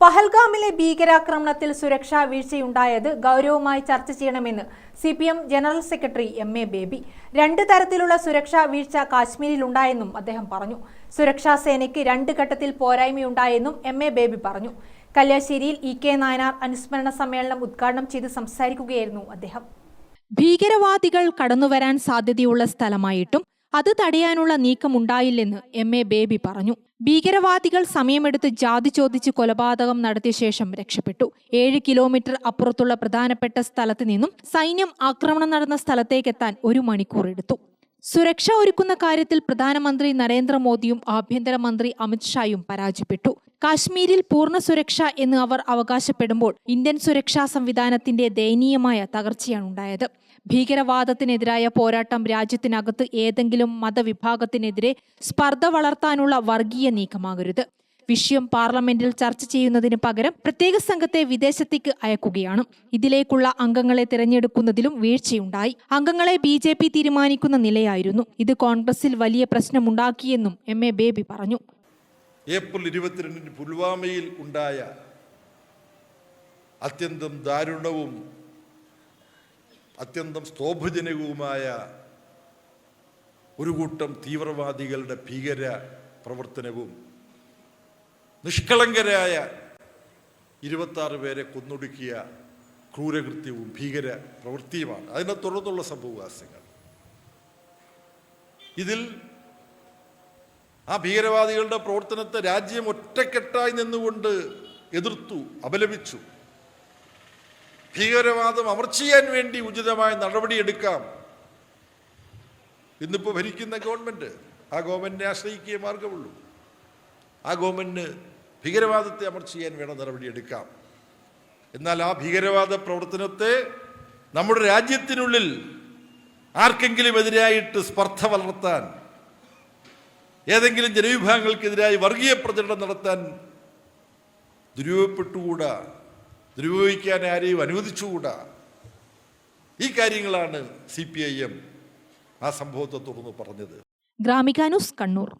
പഹൽഗാമിലെ ഭീകരാക്രമണത്തിൽ സുരക്ഷാ വീഴ്ചയുണ്ടായത് ഗൗരവമായി ചർച്ച ചെയ്യണമെന്ന് C P M general secretary M A Baby. രണ്ട് തരത്തിലുള്ള സുരക്ഷാ വീഴ്ച കാശ്മീരിലുണ്ടായെന്നും അദ്ദേഹം പറഞ്ഞു. സുരക്ഷാ സേനയ്ക്ക് രണ്ട് ഘട്ടത്തിൽ പോരായ്മയുണ്ടായെന്നും എം എ ബേബി പറഞ്ഞു. കല്യാശ്ശേരിയിൽ ഇ കെ നായനാർ അനുസ്മരണ സമ്മേളനം ഉദ്ഘാടനം ചെയ്ത് സംസാരിക്കുകയായിരുന്നു അദ്ദേഹം. ഭീകരവാദികൾ കടന്നുവരാൻ സാധ്യതയുള്ള സ്ഥലമായിട്ടും അത് തടയാനുള്ള നീക്കമുണ്ടായില്ലെന്ന് എം എ ബേബി പറഞ്ഞു. ഭീകരവാദികൾ സമയമെടുത്ത് ജാതി ചോദിച്ച് കൊലപാതകം നടത്തിയ ശേഷം രക്ഷപ്പെട്ടു. ഏഴ് കിലോമീറ്റർ അപ്പുറത്തുള്ള പ്രധാനപ്പെട്ട സ്ഥലത്ത് നിന്നും സൈന്യം ആക്രമണം നടന്ന സ്ഥലത്തേക്കെത്താൻ ഒരു മണിക്കൂർ എടുത്തു. സുരക്ഷ ഒരുക്കുന്ന കാര്യത്തിൽ പ്രധാനമന്ത്രി നരേന്ദ്രമോദിയും ആഭ്യന്തരമന്ത്രി അമിത്ഷായും പരാജയപ്പെട്ടു. കാശ്മീരിൽ പൂർണ സുരക്ഷ എന്ന് അവർ അവകാശപ്പെടുമ്പോൾ ഇന്ത്യൻ സുരക്ഷാ സംവിധാനത്തിന്റെ ദയനീയമായ തകർച്ചയാണ് ഉണ്ടായത് ഭീകരവാദത്തിനെതിരായ പോരാട്ടം രാജ്യത്തിനകത്ത് ഏതെങ്കിലും മതവിഭാഗത്തിനെതിരെ സ്പർദ്ധ വളർത്താനുള്ള വർഗീയ നീക്കമാകരുത്. വിഷയം പാർലമെന്റിൽ ചർച്ച ചെയ്യുന്നതിന് പകരം പ്രത്യേക സംഘത്തെ വിദേശത്തേക്ക് അയക്കുകയാണ്. ഇതിലേക്കുള്ള അംഗങ്ങളെ തിരഞ്ഞെടുക്കുന്നതിലും വീഴ്ചയുണ്ടായി. അംഗങ്ങളെ ബി ജെ പി തീരുമാനിക്കുന്ന നിലയായിരുന്നു. ഇത് കോൺഗ്രസിൽ വലിയ പ്രശ്നമുണ്ടാക്കിയെന്നും എം എ ബേബി പറഞ്ഞു. ഏപ്രിൽ ഇരുപത്തിരണ്ടിന് പുൽവാമയിൽ ഉണ്ടായ അത്യന്തം ദാരുണവും അത്യന്തം സ്തോഭജനകവുമായ ഒരു കൂട്ടം തീവ്രവാദികളുടെ ഭീകര പ്രവർത്തനവും നിഷ്കളങ്കരായ ഇരുപത്താറ് പേരെ കൊന്നൊടുക്കിയ ക്രൂരകൃത്യവും ഭീകര പ്രവൃത്തിയുമാണ്. അതിനെ തുടർന്നുള്ള സംഭവവാസ്യങ്ങൾ ഇതിൽ ആ ഭീകരവാദികളുടെ പ്രവർത്തനത്തെ രാജ്യം ഒറ്റക്കെട്ടായി നിന്നുകൊണ്ട് എതിർത്തു അപലപിച്ചു. ഭീകരവാദം അമർച്ച ചെയ്യാൻ വേണ്ടി ഉചിതമായ നടപടിയെടുക്കാം. ഇന്നിപ്പോൾ ഭരിക്കുന്ന ഗവൺമെന്റ് ആ ഗവൺമെന്റിനെ ആശ്രയിക്കുക മാർഗമുള്ളൂ. ആ ഗവൺമെന്റിന് ഭീകരവാദത്തെ അമർച്ച ചെയ്യാൻ വേണ്ട നടപടിയെടുക്കാം. എന്നാൽ ആ ഭീകരവാദ പ്രവർത്തനത്തെ നമ്മുടെ രാജ്യത്തിനുള്ളിൽ ആർക്കെങ്കിലും എതിരായിട്ട് സ്പർദ്ധ വളർത്താൻ ഏതെങ്കിലും ജനവിഭാഗങ്ങൾക്കെതിരായി വർഗീയ പ്രചരണം നടത്താൻ ദുരുപയോഗപ്പെട്ടുകൂടാ? ദുരുപയോഗിക്കാൻ ആരെയും അനുവദിച്ചുകൂടാ? ഈ കാര്യങ്ങളാണ് സി പി ഐ എം ആ സംഭവത്തെ തുടർന്ന് പറഞ്ഞത്. ഗ്രാമിക ന്യൂസ് കണ്ണൂർ.